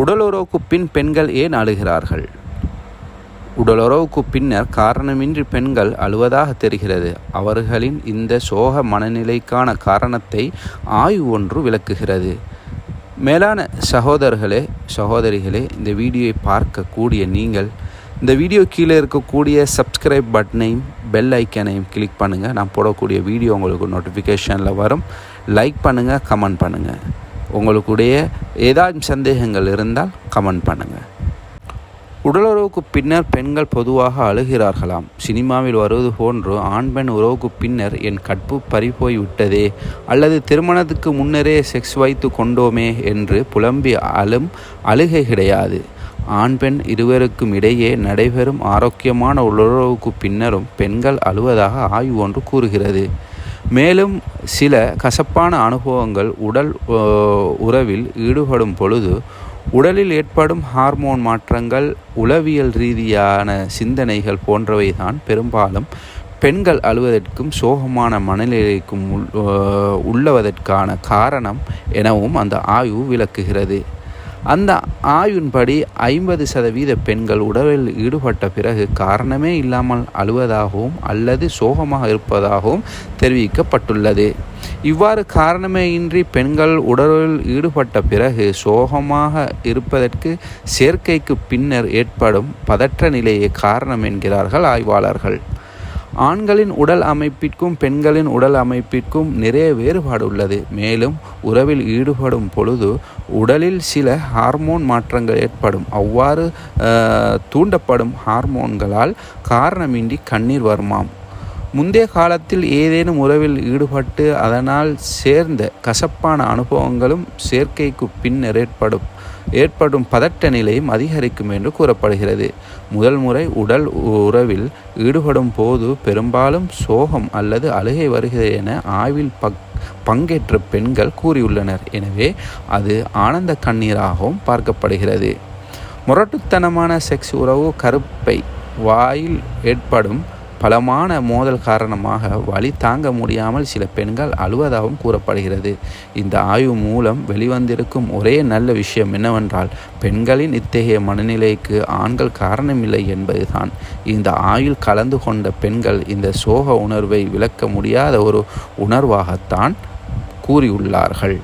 உடலுறவுக்கு பின் பெண்கள் ஏன் அழுகிறார்கள்? உடலுறவுக்கு பின்னர் காரணமின்றி பெண்கள் அழுவதாக தெரிகிறது. அவர்களின் இந்த சோக மனநிலைக்கான காரணத்தை ஆய்வு ஒன்று விளக்குகிறது. மேலான சகோதரர்களே சகோதரிகளே இந்த வீடியோவை பார்க்கக்கூடிய நீங்கள் இந்த வீடியோ கீழே இருக்கக்கூடிய சப்ஸ்கிரைப் பட்டனையும் பெல் ஐக்கனையும் கிளிக் பண்ணுங்கள் நான் போடக்கூடிய வீடியோ உங்களுக்கு நோட்டிஃபிகேஷனில் வரும். லைக் பண்ணுங்கள் கமெண்ட் பண்ணுங்கள் உங்களுக்குடைய ஏதாச்சும் சந்தேகங்கள் இருந்தால் கமெண்ட் பண்ணுங்கள் உடலுறவுக்கு பின்னர் பெண்கள் பொதுவாக அழுகிறார்களாம். சினிமாவில் வருவது போன்று ஆண் பெண் உறவுக்கு பின்னர் என் கற்பு பறிபோய் விட்டதே. அல்லது திருமணத்துக்கு முன்னரே செக்ஸ் வைத்து கொண்டோமே என்று புலம்பி அழும் அழுகை கிடையாது. ஆண் பெண் இருவருக்கும் இடையே நடைபெறும் ஆரோக்கியமான உடலுறவுக்கு பின்னரும் பெண்கள் அழுவதாக ஆய்வு ஒன்று கூறுகிறது. மேலும் சில கசப்பான அனுபவங்கள் உடல் உறவில் ஈடுபடும் பொழுது உடலில் ஏற்படும் ஹார்மோன் மாற்றங்கள் உளவியல் ரீதியான சிந்தனைகள் போன்றவை தான் பெரும்பாலும் பெண்கள் அழுவதற்கும் சோகமான மனநிலைக்கும் உள்ளவதற்கான காரணம் எனவும் அந்த ஆய்வு விளக்குகிறது. அந்த ஆய்வின்படி ஐம்பது சதவீத பெண்கள் உடலில் ஈடுபட்ட பிறகு காரணமே இல்லாமல் அழுவதாகவும் அல்லது சோகமாக இருப்பதாகவும் தெரிவிக்கப்பட்டுள்ளது. இவ்வாறு காரணமே இன்றி பெண்கள் உடலில் ஈடுபட்ட பிறகு சோகமாக இருப்பதற்கு சேர்க்கைக்கு பின்னர் ஏற்படும் பதற்ற நிலையே காரணம் என்கிறார்கள் ஆய்வாளர்கள். ஆண்களின் உடல் அமைப்பிற்கும் பெண்களின் உடல் அமைப்பிற்கும் நிறைய வேறுபாடு உள்ளது. மேலும் உறவில் ஈடுபடும் பொழுது உடலில் சில ஹார்மோன் மாற்றங்கள் ஏற்படும். அவ்வாறு தூண்டப்படும் ஹார்மோன்களால் காரணமின்றி கண்ணீர் வருமாம். முந்தைய காலத்தில் ஏதேனும் உறவில் ஈடுபட்டு அதனால் சேர்ந்த கசப்பான அனுபவங்களும் சேர்க்கைக்கு பின்னர் ஏற்படும் ஏற்படும் பதட்ட நிலையும் அதிகரிக்கும் என்று கூறப்படுகிறது. முதல் முறை உடல் உறவில் ஈடுபடும் போது பெரும்பாலும் சோகம் அல்லது அழுகை வருகிறது என ஆய்வில் பக் பங்கேற்ற பெண்கள் கூறியுள்ளனர். எனவே அது ஆனந்த கண்ணீராகவும் பார்க்கப்படுகிறது. முரட்டுத்தனமான செக்ஸ் உறவு கருப்பை வாயில் ஏற்படும் பலமான மோதல் காரணமாக வழி தாங்க முடியாமல் சில பெண்கள் அழுவதாகவும் கூறப்படுகிறது. இந்த ஆய்வு மூலம் வெளிவந்திருக்கும் ஒரே நல்ல விஷயம் என்னவென்றால் பெண்களின் இத்தகைய மனநிலைக்கு ஆண்கள் காரணமில்லை என்பதுதான். இந்த ஆயுள் கலந்து கொண்ட பெண்கள் இந்த சோக உணர்வை விளக்க முடியாத ஒரு உணர்வாகத்தான் கூறியுள்ளார்கள்.